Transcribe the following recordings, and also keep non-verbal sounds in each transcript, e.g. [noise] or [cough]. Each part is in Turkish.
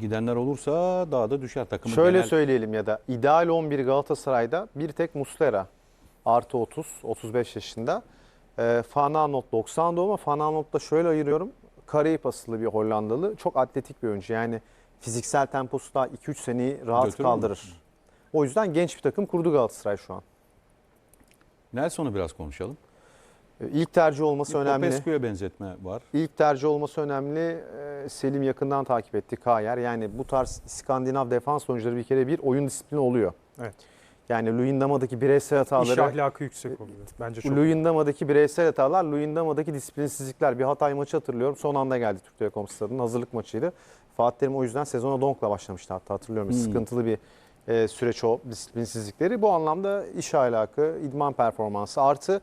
gidenler olursa daha da düşer takımın Şöyle genel- söyleyelim ya da ideal 11 Galatasaray'da bir tek Muslera artı 30 35 yaşında. E, Fananot 90 doğum ama Fananot'ta şöyle ayırıyorum. Karayip asıllı bir Hollandalı. Çok atletik bir oyuncu. Yani fiziksel temposu da 2-3 seneyi rahat Götürür kaldırır. O yüzden genç bir takım kurdu Galatasaray şu an. Nelson'u biraz konuşalım. E, İlk tercih olması önemli. Popescu'ya benzetme var. İlk tercih olması önemli. Ee, Selim yakından takip etti Kayer. Yani bu tarz İskandinav defans oyuncuları bir kere bir oyun disiplini oluyor. Evet. Yani Luyendama'daki bireysel İş hataları, ahlakı yüksek oluyor. Bence çok. Luyendama'daki bireysel hatalar, Luyendama'daki disiplinsizlikler. Bir Hatay maçı hatırlıyorum. Son anda geldi Türk Telekom Stadı'nın hazırlık maçıydı. Fatih Terim o yüzden sezona Donk'la başlamıştı hatta hatırlıyorum. Hmm. Sıkıntılı bir e, süreç o disiplinsizlikleri. Bu anlamda iş ahlakı, idman performansı artı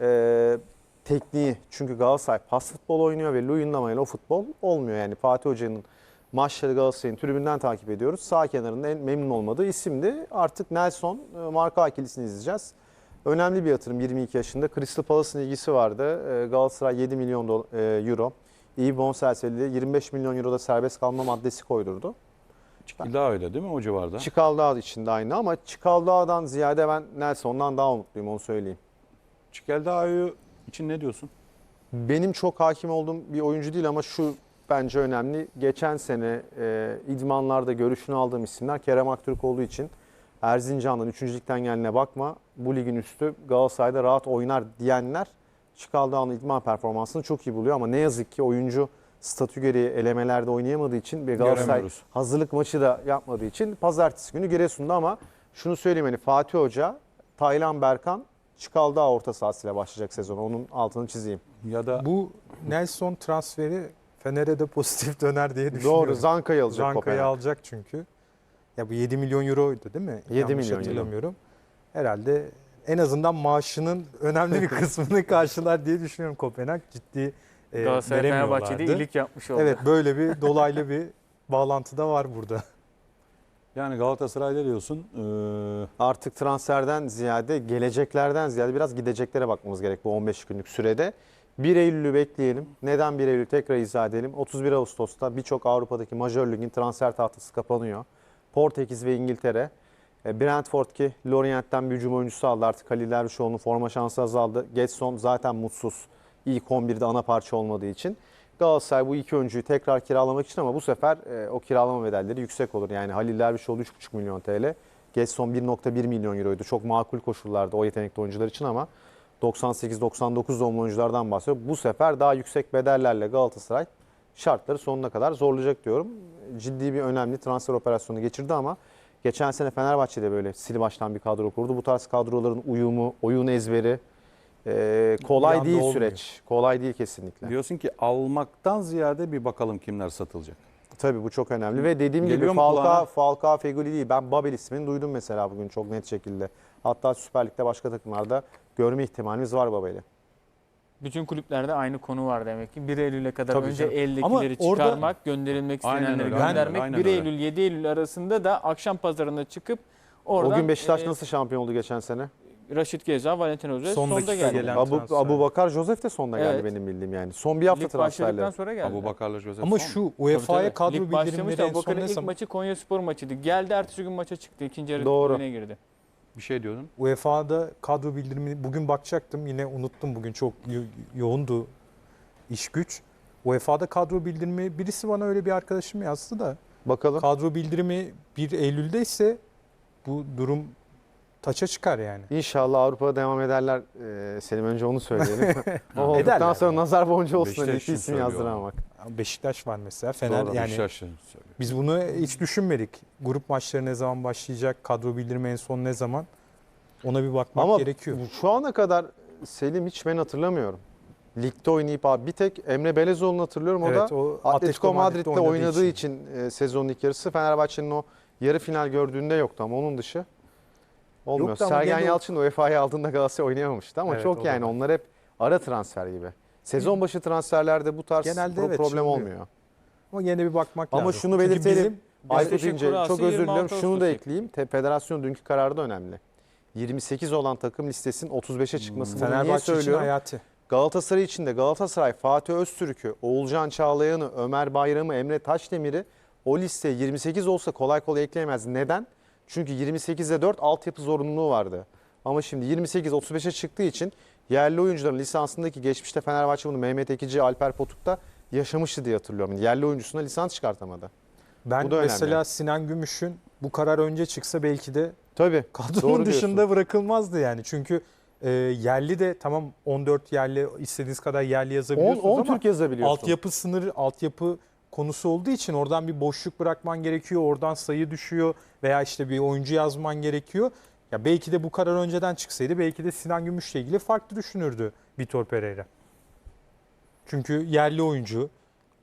e, tekniği. Çünkü Galatasaray pas futbol oynuyor ve Luyendama ile o futbol olmuyor. Yani Fatih Hoca'nın maçları Galatasaray'ın tribünden takip ediyoruz. Sağ kenarında en memnun olmadığı isimdi. Artık Nelson, e, Marka ikilisini izleyeceğiz. Önemli bir yatırım 22 yaşında. Crystal Palace'ın ilgisi vardı. E, Galatasaray 7 milyon dola- e, euro. İyi bonservisiyle 25 milyon euroda serbest kalma maddesi koydurdu. Daha öyle değil mi o civarda? Çikaldağ için de aynı ama Çikaldağ'dan ziyade ben Nelson'dan daha umutluyum onu söyleyeyim. Çikeldağ'ı için ne diyorsun? Benim çok hakim olduğum bir oyuncu değil ama şu bence önemli. Geçen sene e, idmanlarda görüşünü aldığım isimler Kerem Aktürk olduğu için Erzincan'dan 3. ligden gelene bakma. Bu ligin üstü Galatasaray'da rahat oynar diyenler Çikaldağ'ın idman performansını çok iyi buluyor ama ne yazık ki oyuncu statü gereği elemelerde oynayamadığı için ve Galatasaray Göremiyoruz. hazırlık maçı da yapmadığı için pazartesi günü Giresun'da ama şunu söyleyeyim hani Fatih Hoca, Taylan Berkan Çikaldağ orta sahasıyla başlayacak sezon. Onun altını çizeyim. Ya da Bu Nelson transferi Fener'e de pozitif döner diye düşünüyorum. Doğru Zanka'yı alacak Zanka'yı Kopenhag. alacak çünkü. Ya bu 7 milyon euroydu değil mi? 7 Yanlış milyon euro. hatırlamıyorum. Herhalde en azından maaşının önemli bir [laughs] kısmını karşılar diye düşünüyorum Kopenhag. Ciddi e, Galatasaray veremiyorlardı. Fenerbahçe'de iyilik yapmış oldu. Evet böyle bir dolaylı bir bağlantı da var burada. [laughs] yani Galatasaray'da diyorsun eee, Artık transferden ziyade geleceklerden ziyade biraz gideceklere bakmamız gerek bu 15 günlük sürede. 1 Eylül'ü bekleyelim. Neden 1 Eylül tekrar izah edelim. 31 Ağustos'ta birçok Avrupa'daki majör ligin transfer tahtası kapanıyor. Portekiz ve İngiltere. E, Brentford ki Lorient'ten bir hücum oyuncusu aldı. Artık Halil Dervişoğlu'nun forma şansı azaldı. Getson zaten mutsuz. İlk 11'de ana parça olmadığı için. Galatasaray bu iki oyuncuyu tekrar kiralamak için ama bu sefer e, o kiralama bedelleri yüksek olur. Yani Halil Dervişoğlu 3,5 milyon TL. Getson 1.1 milyon euroydu. Çok makul koşullarda o yetenekli oyuncular için ama 98-99 doğumlu oyunculardan bahsediyor. Bu sefer daha yüksek bedellerle Galatasaray şartları sonuna kadar zorlayacak diyorum. Ciddi bir önemli transfer operasyonu geçirdi ama geçen sene Fenerbahçe'de böyle sil baştan bir kadro kurdu. Bu tarz kadroların uyumu, oyun ezberi e, kolay değil olmuyor. süreç. Kolay değil kesinlikle. diyorsun ki almaktan ziyade bir bakalım kimler satılacak. Tabii bu çok önemli ve dediğim gibi Geliyor mu Falcao, kulağına? Falcao Feguli değil. Ben Babel ismini duydum mesela bugün çok net şekilde. Hatta Süper Lig'de başka takımlarda görme ihtimalimiz var Babel'i. Bütün kulüplerde aynı konu var demek ki. 1 Eylül'e kadar Tabii önce canım. eldekileri Ama orada- çıkarmak, gönderilmek Aynen istenenleri öyle, aynen göndermek. aynen 1 öyle. Eylül 7 Eylül arasında da akşam pazarına çıkıp oradan o gün Beşiktaş e, nasıl şampiyon oldu geçen sene? Raşit Geza, Valentin Özes Son sonda dakika geldi. gelen- Abu, transfer. Abu Bakar Josef de sonuna geldi Evet. benim bildiğim yani. Son bir hafta Lig başladıktan transferleri. sonra geldi. Abu Bakar'la Josef Ama son. şu UEFA'ya tabii. kadro Lig başlamıştı. bildirimleri en Abu son Bakar'ın ne ilk zaman? maçı Konya Spor maçıydı. Geldi ertesi gün maça çıktı. İkinci yarı Doğru. oyuna girdi. bir şey diyordun. UEFA'da kadro bildirimi bugün bakacaktım. Yine unuttum bugün çok yo- yoğundu iş güç. UEFA'da kadro bildirimi birisi bana öyle bir arkadaşım yazdı da Bakalım. kadro bildirimi 1 Eylül'de ise bu durum taça çıkar yani. İnşallah Avrupa'da devam ederler. Ee, Selim önce onu söyleyelim. [laughs] o olduktan Ederler sonra yani. nazar boncuğu olsun Beşiktaş dedi. İki için isim söylüyor yazdıramamak. Beşiktaş var mesela. Fener Doğru, yani Beşiktaş söylüyor. biz bunu hiç düşünmedik. Grup maçları ne zaman başlayacak? Kadro bildirimi en son ne zaman? Ona bir bakmak Ama gerekiyor. şu ana kadar Selim hiç ben hatırlamıyorum. Ligde oynayıp abi bir tek Emre Belezoğlu'nu hatırlıyorum. O Evet, da o Atletico Madrid'de oynadığı oynadığı için, e, sezonun ilk yarısı Fenerbahçe'nin o yarı final gördüğünde yoktu ama onun dışı olmuyor. Yoktu ama Sergen gene Yalçın UEFA'yı aldığında Galatasaray oynayamamıştı ama Evet, çok da yani var. onlar hep ara transfer gibi. Sezon başı transferlerde bu tarz Genelde pro- evet, problem şimdi- olmuyor. Ama yine bir bakmak Ama lazım. şunu Çünkü belirtelim. Aykut Beşiktaş'ın İnce kurası çok özür diliyorum. 26 Şunu da ekleyeyim. Te- Federasyon dünkü kararı da önemli. 28 olan takım listesinin 35'e çıkması. Bunu niye Fenerbahçe için söylüyorum? hayati. Galatasaray için de Galatasaray Fatih Öztürk'ü, Oğulcan Çağlayan'ı, Ömer Bayram'ı, Emre Taşdemir'i o listeye 28 olsa kolay kolay ekleyemez. Neden? Çünkü 28'e 4 altyapı zorunluluğu vardı. Ama şimdi 28 35'e çıktığı için yerli oyuncuların lisansındaki geçmişte Fenerbahçe bunu Mehmet Ekici, Alper Potuk'ta yaşamıştı diye hatırlıyorum. Yani yerli oyuncusuna lisans çıkartamadı. Ben Bu da önemli. mesela Sinan Gümüş'ün bu karar önce çıksa belki de Tabii. kadronun dışında diyorsun. bırakılmazdı yani. Çünkü e, yerli de tamam 14 yerli istediğiniz kadar yerli 10, yazabiliyorsunuz 10 ama Türk yazabiliyorsun. altyapı sınırı, altyapı konusu olduğu için oradan bir boşluk bırakman gerekiyor. Oradan sayı düşüyor veya işte bir oyuncu yazman gerekiyor. Ya belki de bu karar önceden çıksaydı belki de Sinan Gümüş'le ilgili farklı düşünürdü Vitor Pereira. Çünkü yerli oyuncu,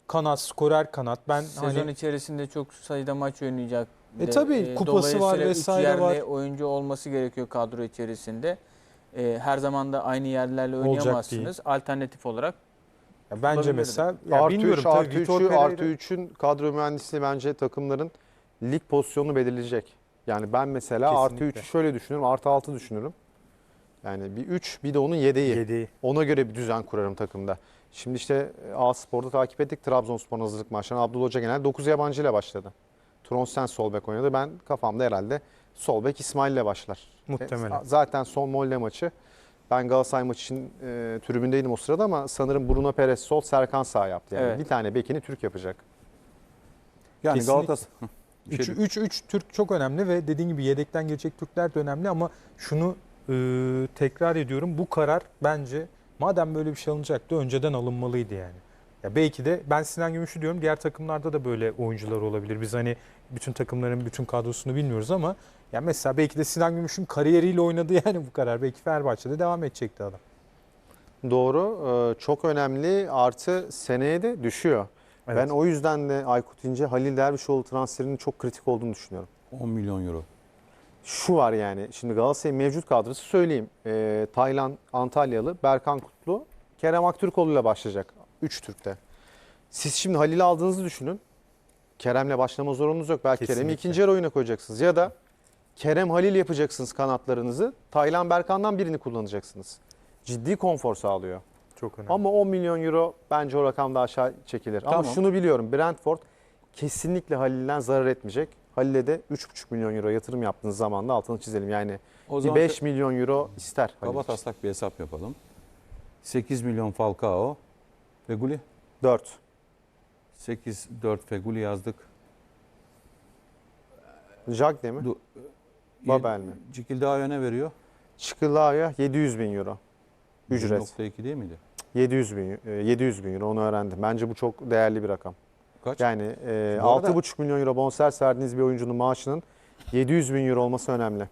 kanat, skorer kanat. Ben Sezon hani içerisinde çok sayıda maç oynayacak. E tabii, kupası var vesaire yerli var. oyuncu olması gerekiyor kadro içerisinde. E, her zaman da aynı yerlerle oynayamazsınız. Alternatif olarak ya bence mesela ya artı bilmiyorum 3, tabii artı Vitor 3'ü, Pereira artı 3'ün kadro mühendisliği bence takımların lig pozisyonunu belirleyecek. Yani ben mesela artı Kesinlikle. 3'ü şöyle düşünürüm, artı 6 düşünürüm. Yani bir 3 bir de onun yedeği. yedi. Ona göre bir düzen kurarım takımda. Şimdi işte A Spor'da takip ettik Trabzonspor'un hazırlık maçlarını. Abdullah Hoca genel 9 yabancı ile başladı. Tronsen sol bek oynadı. Ben kafamda herhalde sol bek İsmail ile başlar. Muhtemelen. E, Zaten son Molle maçı. Ben Galatasaray maçı için e, tribündeydim o sırada ama sanırım Bruno Perez sol, Serkan sağ yaptı. Yani Evet. bir tane bekini Türk yapacak. Yani Kesinlikle. Galatasaray... Bir şey 3 3 3 Türk çok önemli ve dediğin gibi yedekten gelecek Türkler de önemli ama şunu e, tekrar ediyorum bu karar bence madem böyle bir şey alınacaktı önceden alınmalıydı yani. Ya belki de ben Sinan Gümüş'ü diyorum diğer takımlarda da böyle oyuncular olabilir. Biz hani bütün takımların bütün kadrosunu bilmiyoruz ama ya mesela belki de Sinan Gümüş'ün kariyeriyle oynadı [laughs] yani bu karar. Belki Fenerbahçe'de devam edecekti adam. Doğru. e, çok önemli. Artı seneye de düşüyor. Evet. Ben o yüzden de Aykut İnce, Halil Dervişoğlu transferinin çok kritik olduğunu düşünüyorum. 10 milyon euro. Şu var yani şimdi Galatasaray'ın mevcut kadrosu söyleyeyim. Ee, Taylan Antalyalı, Berkan Kutlu, Kerem Aktürkoğlu ile başlayacak. 3 Türk'te. Siz şimdi Halil'i aldığınızı düşünün. Kerem'le başlama zorunuz yok. Belki Kerem'i Kesinlikle. ikinci yarı oyuna koyacaksınız. Ya da Kerem Halil yapacaksınız kanatlarınızı. Taylan Berkan'dan birini kullanacaksınız. Ciddi konfor sağlıyor. Çok önemli. Ama 10 milyon euro bence o rakam daha aşağı çekilir. Ama Tamam. şunu biliyorum. Brentford kesinlikle Halil'den zarar etmeyecek. Halil'e de 3,5 milyon euro yatırım yaptığınız zaman da altını çizelim. Yani O bir zaman 5 milyon euro ister kaba taslak bir hesap yapalım. 8 milyon Falcao. Feguli. 4. 8, 4 Feguli yazdık. Jack mi? Du- Babel mi? Cikildağ'a ne veriyor? Çıkılaya 700 bin euro. Ücret. 1.2 değil miydi? 700 bin, e, 700 bin euro onu öğrendim. Bence bu çok değerli bir rakam. Kaç? Yani e, Bu arada- 6,5 milyon euro bonservis verdiğiniz bir oyuncunun maaşının 700 bin euro olması önemli.